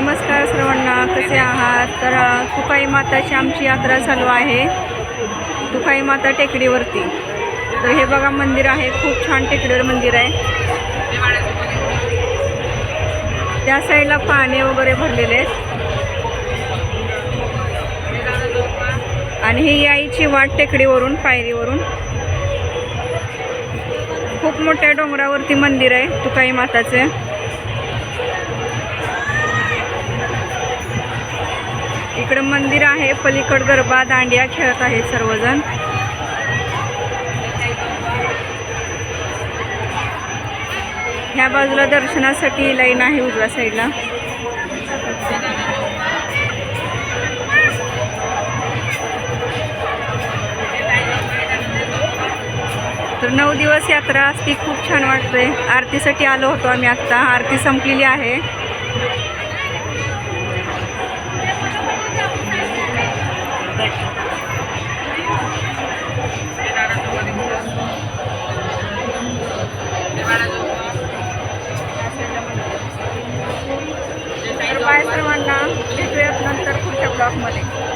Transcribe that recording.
नमस्कार सर्वांना कसे आहात? तर तुकाई माताची आमची यात्रा चालू आहे. तुकाई माता टेकडीवरती. तर हे बघा मंदिर आहे. खूप छान टेकडीवर मंदिर आहे. त्या साईडला पाणी वगैरे भरलेले आहेत. आणि ही याईची वाट टेकडीवरून पायरीवरून. खूप मोठ्या डोंगरावरती मंदिर आहे तुकाई माताचे. इकडं मंदिर आहे पलीकड गरबा दांडिया खेळत आहेत सर्वजण. ह्या बाजूला दर्शनासाठी लाईन आहे उजव्या साईडला. तर नऊ दिवस यात्रा असती खूप छान वाटते आरतीसाठी आलो होतो आम्ही आत्ता. आरती संपलेली आहे. बाय सर्वांना भेटूयात नंतर पुढच्या ब्लॉगमध्ये.